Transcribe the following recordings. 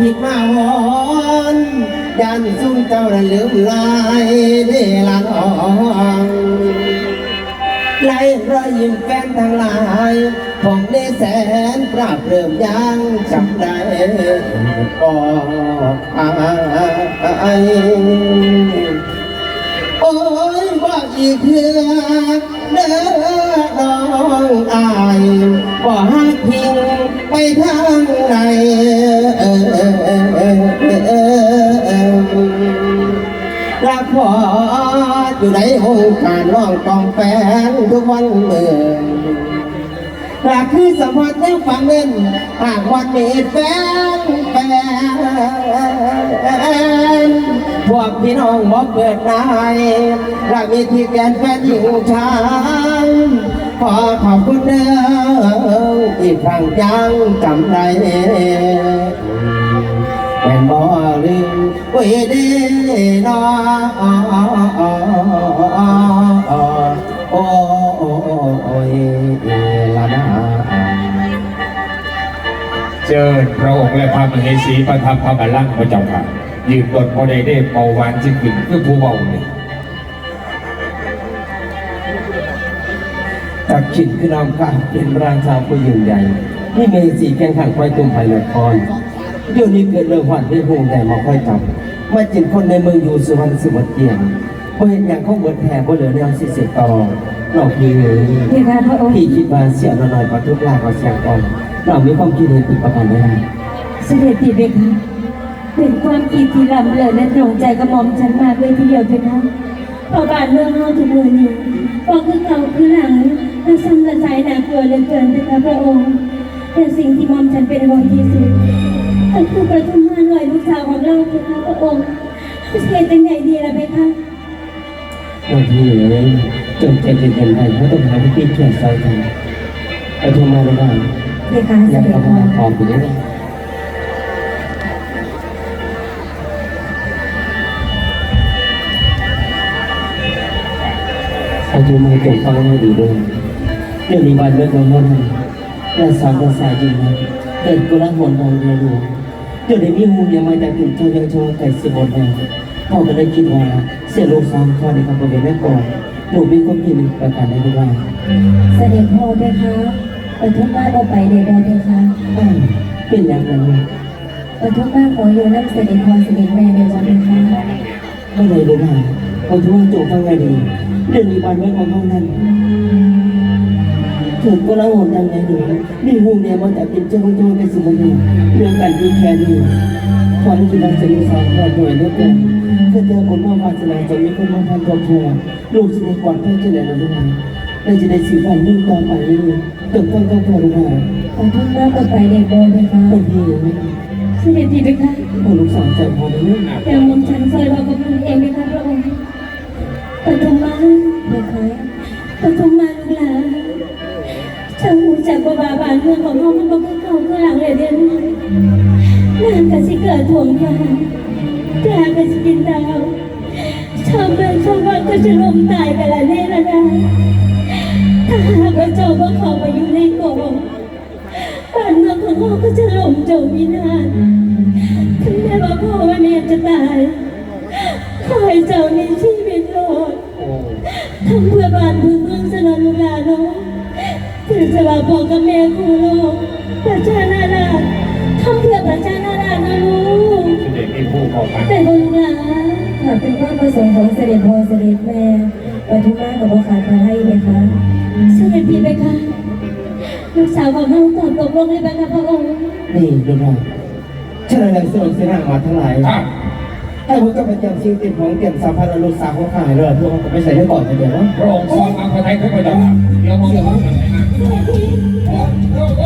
ผิดมาวอนยันสุ่มเจ้าระลืมลายเดลังอ่อนไล่รอยยิ้มแฟนทั้งหลายผมได้แสนปราบเริ่มยังจำได้ก็อายโอ้ยว่าอีกเถื่อเด้อน้องอายบ่ฮักพิงไปทางไหน อยู่ในวงการร้องกองแฟนทุกวันเมื่อหากคือสมพันธ์ยังฟังเล่นหากวันมีแฟนแฟนพวกพี่น้องบอกเกิดนายหากมีที่แฟนแฟนอยู่ชายขอขอบคุณเด้ออีกครั้งยังจำได้เป็นบ่ลืม ไว้เด้นอโอ้ยละนาเจิญพระองค์และพระมเหสีประทับพระบัลลังก์พระเจ้าค่ะยืนตนพอได้ได้เป่าวานจิตขึ้นเพื่อผู้เบาเนี่ยจากขินคือน้ำข้าเป็นร่างชาวผู้ยิ่งใหญ่นี่มีสีแข่งขันควายตุ่มไผ่ละคร เดี๋ยวนี้เกิดเรื่องหวัดที่หงแต่มาค่อยจับมาจินคนในเมืองอยู่สุวรรณสุวรรณเกียงเพราะเห็นอย่างเขาเบิดแผ่บ่เหลือแนวสิเสียต่อเราพี่เลยพี่คะพระองค์พี่คิดว่าเสียงน่อยๆประทุกลากว่าเสียงก่อนเรามีความคิดเห็นติดประกันได้เสด็จพี่เบคะเป็นความคิดที่ล้ำเลิศและตรงใจกระหม่อมฉันมากเลยทีเดียวเถอะนะพระบ้านเมืองเฮาทุกมือนี้บอคือเก่าคือหลังและซ้ำละสายหนากลัวเหลือเกินเถอะค่ะพระองค์แต่สิ่งที่มอมฉันเป็นห่วงที่สุด ก็คือประทุมมาหน่อยลูกสาวของเราเถอะค่ะพระองค์จะเสียจังใหญ่ดีละเบคะเราพี่เลยจนใจเย็นๆได้ไม่ต้องหาวิธีเกี่ยวซอยกันไปโทรมาเลยว่าเบคะเสอยากด็จเอาพ่อมาพร้อมไปเลยเอาดูมือเก็บฟังให้ดีด้วยเรื่องนี้บ้านเมืองของเราเนี่ยและสาวภาษาจริงนะเกิดกุลหนทางเรียนรู้ เดี๋ยวนี้มีหูยังมาแต่ถึงเจ้ายังโชว์ไก่สิบนแล้วพ่อก็เลยคิดว่าเสียลูกสามข้อในคำประเด็นแม่ก่อนหนูมีความคิดหนึ่งประการในเรื่องเสด็จพ่อเบคะประทุมมาเราไปเด็ดเบคะอ้าวเป็นอย่างนั้นเลยประทุมมาขออยู่น้ำเสด็จพ่อเสด็จแม่ในวันเบคะไม่เลยรู้ว่าเขาทุกโจฟังไงดีเรื่องนี้บ้านเมืองของเขานั้น ถูกก็ละหนทางไหนดูนี่หูเนี่ยมันแต่เป็นเจ้าของโจรเป็นสมุนเรื่องการที่แค่นี้ความที่เราจะมีสองคนด้วยเรื่องกันเพื่เจอคนมากวาสนาจะมีคนมาพันตัวทัวลูกจะได้ปลอดภัยจะได้ระลึกได้จะได้สื่อการเรื่องต่อไปนี่ตึกต้องต้องพอรู้ว่าประทุมมาเราไปเด็ดเบคะคนที่เสด็จพี่เบคะคนลูกสาวใจพอไหมแต่หมอมฉันซอยเรากับคุณเองเบคะพระองค์ประทุมมาเบคะประทุมมาลูกหลาน เจ้าหูจักบาบาบานเมืองของเรามันบอกให้เขาข้างหลังเลยเดียวนี้นางกะสิเกิดถ่วงฟ้าตากะสิกินดาวชาวเมืองชาวบ้านก็จะล้มตายกันละแน่ละนะถ้าหากว่าเจ้าว่าเขามาอยู่ในกองบ้านเมืองของเราก็จะล่มจมวินาศถึงแม้ว่าพ่อว่าแม่จะตายขอให้เจ้ามีชีวิตรอดทำเพื่อบ้านเพื่อเมืองสนนลูกหลานเนาะถึง จะว่าบอกกับแม่คู่ลูกประชานาราทำเพื่อประชานาราชนะลูกเสด็จมีผู้ขอพันแต่คนลูกหานหากเป็นความประสงค์ของเสด็จพ่อเสด็จแม่ปทุมมากับบ่ขาดพระให้ไหมคะเสด็จพี่ไหมคะลูกสาวของเราตอบตกลงเลยไหมคะพระองค์นี่ดูนะฉันอะไรสนุกสนานมาทั้งหลาย ให้ผมก็ไปเตรียมสิ่งเตรียมของเตรียมสัมภาระลูกสาวของข้าให้เลยเพื่อเขาไปใส่ได้ก่อนเดี๋ยวนะพระองค์ทรงอังคไทยทุกประการเดี๋ยวมองดูหน่อยนะเสด็จพี่โอ้โห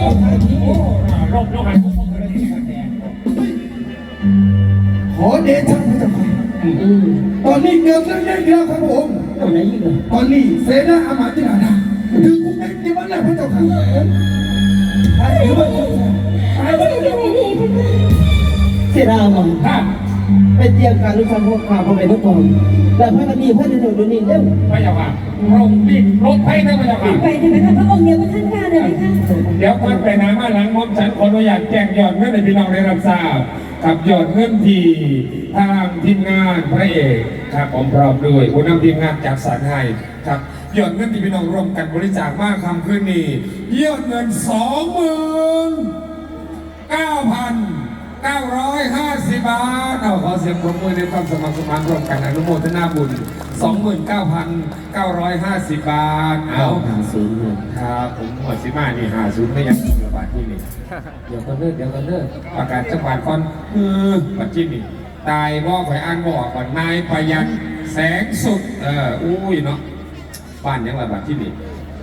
โอ้โหรบรบหันพวกมึงเลยที่กันแดงขอเดชะพระเจ้าค่ะอืมตอนนี้เกิดเรื่องใหญ่แล้วครับผมตรงไหนอีกเลยตอนนี้เสนาอามาตย์ที่ไหนนะถึงคุกเองที่วันแรกพระเจ้าค่ะไปหรือว่าไปเสด็จพี่ไหมคะเสียดายมา ครับไปเตรียงการรู้ทางพวกข่าวพอไปทุกคนแต่พระนบีพระเดชดูนี่เร็วพระเจ้าค่ะพระองค์รีบรถให้นะพระเจ้าค่ะไปได้ไหมคะพระองค์เดี๋ยวพระท่านการเลยไหมคะเดี๋ยวก่อนไปน้ำมาหลังมอมฉันขออนุญาตแจ้งยอดเงินในพี่น้องได้รับทราบกับยอดเงินที่ทางทีมงานพระเอกครับผมพร้อมด้วยผู้นำทีมงานจากสารให้ครับยอดเงินที่พี่น้องร่วมกันบริจาคมากคำขึ้นนี้ยอดเงินสองหมื่น 9,950 บาทเอาขอเสียงปรบมือในความสมัครสมานร่วมกันอนุโมทนาบุญ 29,950 บาทเอาหาศูนย์เลยครับผมหมวดสิมานี่หาศูนย์ไม่ยังอีกระบาดที่นี่เดี๋ยวกันเลิกเดี๋ยวกันเลิกประกาศจังหวัดก่อนเออบัดที่นี่ตายบ่ข่อยอ่านบ่ก่อนนายพยันแสงสุดเอออุ้ยเนาะบ้านยังระบาดที่นี่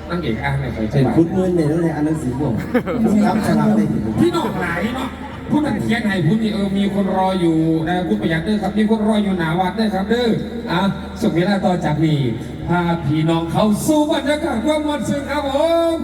นั่งเอกอ่านไม่เคยเป็นบาทพุทธเงินเนี่ยแล้วในอันนั้นสีม่วงรับสลับได้ถึงพี่น้องหลายเนาะ ผู้นั้นเขียนให้ผู้นี้เออมีคนรออยู่นะคุณประหยัดเด้อครับมีคนรออยู่หนาวัดเด้อครับเด้ออะสุขเวลาต่อจากนี้พาพี่น้องเข้าสู่บรรยากาศความมันซึ้งครับผม